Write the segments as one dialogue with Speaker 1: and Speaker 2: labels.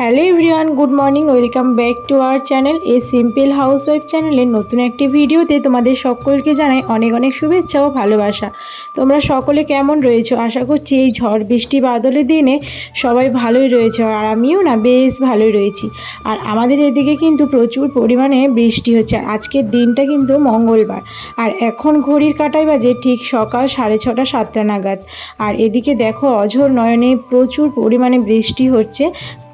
Speaker 1: Hello everyone, good morning, welcome back to our channel a simple housewife চ্যানেলের নতুন একটি ভিডিওতে তোমাদের সকলকে জানাই অনেক অনেক শুভেচ্ছা ও ভালোবাসা। তোমরা সকলে কেমন রয়েছো? আশা করছি এই ঝড় বৃষ্টি বাদলের দিনে সবাই ভালোই রয়েছে আর আমিও না বেশ ভালোই রয়েছি। আর আমাদের এদিকে কিন্তু প্রচুর পরিমাণে বৃষ্টি হচ্ছে। আজকের দিনটা কিন্তু মঙ্গলবার। আর এখন ঘড়ির কাটাই বাজে ঠিক সকাল সাড়ে ছটা, সাতটা নাগাদ। আর এদিকে দেখো অঝোর নয়নে প্রচুর পরিমাণে বৃষ্টি হচ্ছে।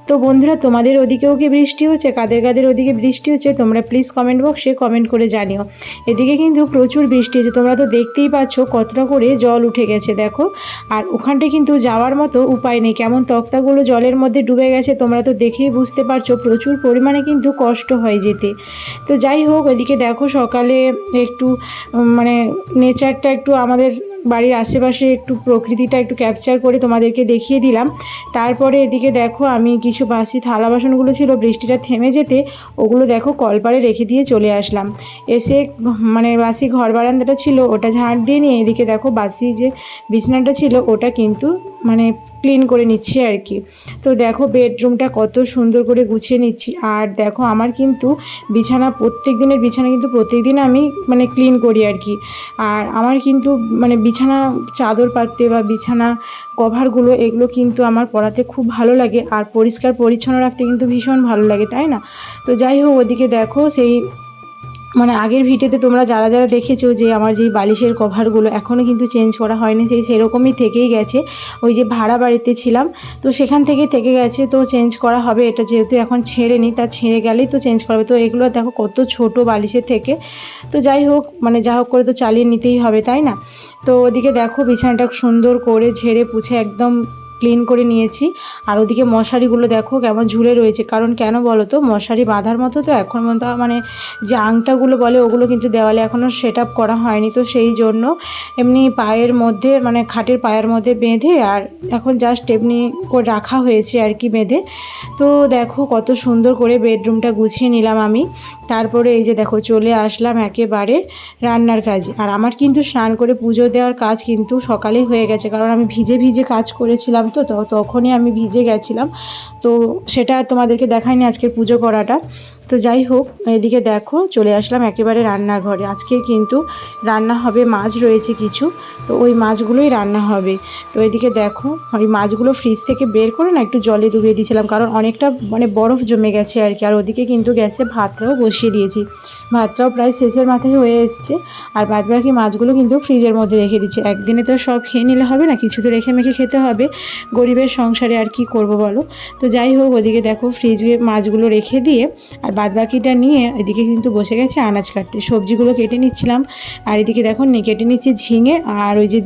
Speaker 1: তো বন্ধুরা, তোমাদের ওদিকেও কি বৃষ্টি হচ্ছে? কাদের কাদের ওদিকে বৃষ্টি হচ্ছে? তোমরা প্লিজ কমেন্ট বক্সে কমেন্ট করে জানিও। এদিকে কিন্তু প্রচুর বৃষ্টি হচ্ছে। তোমরা তো দেখতেই পাচ্ছ কতটা করে জল উঠে গেছে, দেখো। আর ওখানটা কিন্তু যাওয়ার মতো উপায় নেই। কেমন তক্তাগুলো জলের মধ্যে ডুবে গেছে, তোমরা তো দেখেই বুঝতে পারছ, প্রচুর পরিমাণে কিন্তু কষ্ট হয় যেতে। তো যাই হোক ওইদিকে দেখো সকালে একটু মানে নেচারটা একটু আমাদের বাড়ির আশেপাশে একটু প্রকৃতিটা একটু ক্যাপচার করে তোমাদেরকে দেখিয়ে দিলাম। তারপরে এদিকে দেখো, আমি কিছু বাসি থালা বাসনগুলো ছিল, বৃষ্টিটা থেমে যেতে ওগুলো দেখো কলপারে রেখে দিয়ে চলে আসলাম। এসে মানে বাসি ঘর বারান্দাটা ছিল, ওটা ঝাঁট দিয়ে নিয়ে এদিকে দেখো বাসি যে বিছানাটা ছিল, ওটা কিন্তু মানে ক্লিন করে নিচ্ছি আর কি। তো দেখো বেডরুমটা কত সুন্দর করে গুছিয়ে নিচ্ছি। আর দেখো আমার কিন্তু বিছানা প্রত্যেক দিনের বিছানা কিন্তু প্রত্যেক দিন আমি মানে ক্লিন করি আর কি। আর আমার কিন্তু মানে বিছানা চাদর পাততে বা বিছানা কভারগুলো এগুলো কিন্তু আমার পরাতে খুব ভালো লাগে। আর পরিষ্কার পরিচ্ছন্ন রাখতে কিন্তু ভীষণ ভালো লাগে, তাই না? তো যাই হোক ওদিকে দেখো সেই মানে আগের ভিডিওতে তোমরা যারা যারা দেখেছ যে আমার যেই বালিশের কভারগুলো এখনও কিন্তু চেঞ্জ করা হয়নি, সেই সেরকমই থেকেই গেছে। ওই যে ভাড়া বাড়িতে ছিলাম, তো সেখান থেকে থেকে গেছে, তো চেঞ্জ করা হবে। এটা যেহেতু এখন ছেড়ে নি তা ছেড়ে গেলেই তো চেঞ্জ করা তো এগুলো দেখো কত ছোট বালিশের থেকে। তো যাই হোক মানে যা হোক করে তো চালিয়ে নিতেই হবে, তাই না? তো ওদিকে দেখো বিছানাটা সুন্দর করে ঝেড়ে পুছে একদম ক্লিন করে নিয়েছি। আর ওদিকে মশারিগুলো দেখো কেমন ঝুলে রয়েছে। কারণ কেন বলো তো মশারি বাঁধার মতো তো এখন মতো মানে যে আংটাগুলো বলে ওগুলো কিন্তু দেওয়ালে এখনও সেট আপ করা হয়নি। তো সেই জন্য এমনি পায়ের মধ্যে মানে খাটের পায়ের মধ্যে বেঁধে আর এখন জাস্ট এমনি করে রাখা হয়েছে আর কি বেঁধে। তো দেখো কত সুন্দর করে বেডরুমটা গুছিয়ে নিলাম আমি। তারপরে এই যে দেখো চলে আসলাম একেবারে রান্নার কাজে। আর আমার কিন্তু স্নান করে পুজো দেওয়ার কাজ কিন্তু সকালেই হয়ে গেছে, কারণ আমি ভিজে ভিজে কাজ করেছিলাম তো তখনই আমি ভিজে গেছিলাম। তো সেটা তোমাদেরকে দেখাইনি আজকের পুজো করাটা। তো যাই হোক, এদিকে দেখো, চলে আসলাম একেবারে রান্নাঘরে। আজকে কিন্তু রান্না হবে মাছ রয়েছে কিছু, তো ওই মাছগুলোই রান্না হবে। তো এদিকে দেখো, ওই মাছগুলো ফ্রিজ থেকে বের করে না একটু জলে ডুবিয়ে দিয়েছিলাম, কারণ অনেকটা মানে বরফ জমে গেছে আর কি। আর ওদিকে কিন্তু গ্যাসে ভাতটাও বসিয়ে দিয়েছি। ভাতটাও প্রায় শেষের মাথায় হয়ে এসছে, আর বাদ বাকি মাছগুলো কিন্তু ফ্রিজের মধ্যে রেখে দিচ্ছি। একদিনে তো সব খেয়ে নিলে হবে না, কিছু তো রেখে মেখে খেতে হবে। গরিবের সংসারে আর কি করব বলো? তো যাই হোক, ওদিকে দেখো ফ্রিজে মাছগুলো রেখে দিয়ে, আর বাদ বাকিটা নিয়ে এদিকে কিন্তু বসে গেছে আনাজ কাটতে। সবজিগুলো কেটে নিচ্ছিলাম। আর এদিকে দেখো কেটে নিচ্ছি ঝিঙে আর ওই যে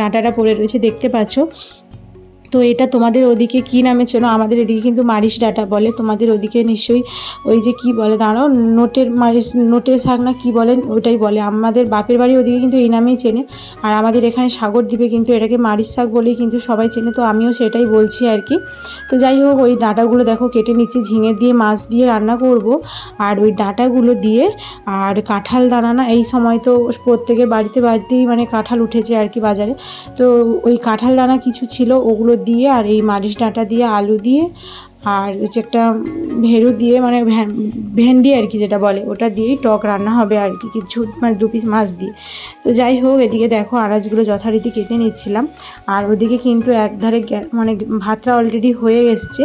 Speaker 1: ডাঁটাটা পড়ে রয়েছে, দেখতে পাচ্ছ? তো এটা তোমাদের ওদিকে কী নামে ছিল আমাদের এদিকে কিন্তু মারিশ ডাটা বলে। তোমাদের ওদিকে নিশ্চয়ই ওই যে কি বলে, দাঁড়াও, নোটের মারিশ নোটের শাক না কী বলেন ওটাই বলে। আমাদের বাপের বাড়ি ওদিকে কিন্তু এই নামেই চেনে। আর আমাদের এখানে সাগর দ্বীপে কিন্তু এটাকে মারিশ শাক বলেই কিন্তু সবাই চেনে। তো আমিও সেটাই বলছি আর কি। তো যাই হোক, ওই ডাঁটাগুলো দেখো, কেটে নিচ্ছি, ঝিঙে দিয়ে মাছ দিয়ে রান্না করব। আর ওই ডাঁটাগুলো দিয়ে, আর কাঁঠাল দানা না, এই সময় তো প্রত্যেকের বাড়িতে বাড়িতেই মানে কাঁঠাল উঠেছে আর কি বাজারে। তো ওই কাঁঠাল দানা কিছু ছিল, ওগুলো দিয়ে আর এই মারিচ ডাঁটা দিয়ে আলু দিয়ে আর হচ্ছে একটা ভেরু দিয়ে মানে ভেন্ডি আর কি যেটা বলে, ওটা দিয়েই টক রান্না হবে আর কি, কিছু মানে দু পিস মাছ দিয়ে। তো যাই হোক, এদিকে দেখো আনাজগুলো যথারীতি কেটে নিচ্ছিলাম। আর ওদিকে কিন্তু একধারে মানে ভাতটা অলরেডি হয়ে এসছে।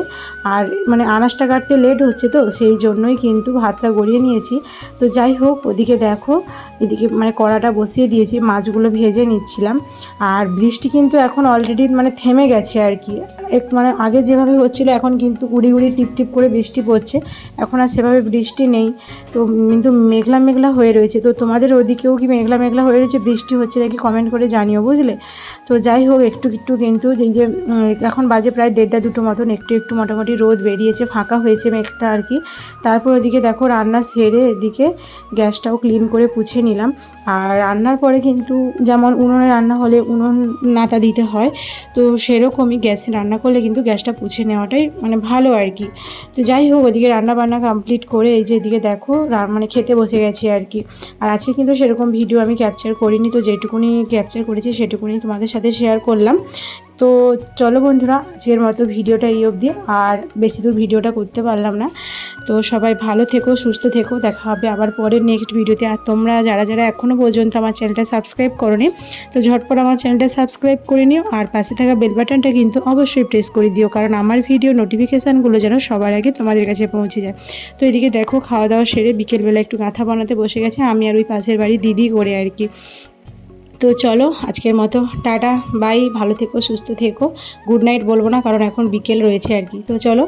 Speaker 1: আর মানে আনাজটা কাটতে লেট হচ্ছে তো, সেই জন্যই কিন্তু ভাতটা গড়িয়ে নিয়েছি। তো যাই হোক, ওদিকে দেখো, এদিকে মানে কড়াটা বসিয়ে দিয়েছি, মাছগুলো ভেজে নিচ্ছিলাম। আর বৃষ্টি কিন্তু এখন অলরেডি মানে থেমে গেছে আর কি। এক মানে আগে যেভাবে হচ্ছিল, এখন কিন্তু উড়ি উড়ি টিপ টিপ করে বৃষ্টি পড়ছে। এখন আর সেভাবে বৃষ্টি নেই। তো কিন্তু মেঘলা মেঘলা হয়ে রয়েছে। তো তোমাদের ওদিকেও কি মেঘলা মেঘলা হয়ে রয়েছে? বৃষ্টি হচ্ছে নাকি কমেন্ট করে জানিও, বুঝলে? তো যাই হোক, একটু একটু কিন্তু যেই যে এখন বাজে প্রায় দেড়টা দুটো মতন, একটু একটু মোটামুটি রোদ বেরিয়েছে, ফাঁকা হয়েছে মেঘটা আর কি। তারপর ওদিকে দেখো রান্না সেরে এদিকে গ্যাসটাও ক্লিন করে পুছে নিলাম। আর রান্নার পরে কিন্তু যেমন উনুনে রান্না হলে উনুন নাতা দিতে হয়, তো সেরকমই গ্যাসে রান্না করলে কিন্তু গ্যাসটা পুছে নেওয়াটাই মানে ভালো। আর কি। তো যাই হোক, ওদিকে রান্না বান্না কমপ্লিট করে এই যে এদিকে দেখো মানে খেতে বসে গেছি আর কি। আর আজকে কিন্তু সেরকম ভিডিও আমি ক্যাপচার করিনি, তো যেটুকুনি ক্যাপচার করেছি সেটুকুনি তোমাদের সাথে শেয়ার করলাম। তো চলো বন্ধুরা, আজকের মতো ভিডিওটা এই অবধি। আর বেশি দূর ভিডিওটা করতে পারলাম না। তো সবাই ভালো থেকো, সুস্থ থেকো। দেখা হবে আবার পরের নেক্সট ভিডিওতে। আর তোমরা যারা যারা এখনও পর্যন্ত আমার চ্যানেলটা সাবস্ক্রাইব করোনি, তো ঝটপট আমার চ্যানেলটা সাবস্ক্রাইব করে নিও। আর পাশে থাকা বেল বাটনটা কিন্তু অবশ্যই প্রেস করে দিও। কারণ আমার ভিডিও নোটিফিকেশানগুলো যেন সবার আগে তোমাদের কাছে পৌঁছে যায়। তো এদিকে দেখো, খাওয়া দাওয়া সেরে বিকেলবেলা একটু গাঁথা বানাতে বসে গেছে। আমি আর ওই পাশের বাড়ি দিদি করে আর কি। তো চলো, আজকের মতো টাটা বাই ভালো থেকো, সুস্থ থেকো গুড নাইট বলব না, কারণ এখন বিকেল রয়েছে আর কি, তো চলো।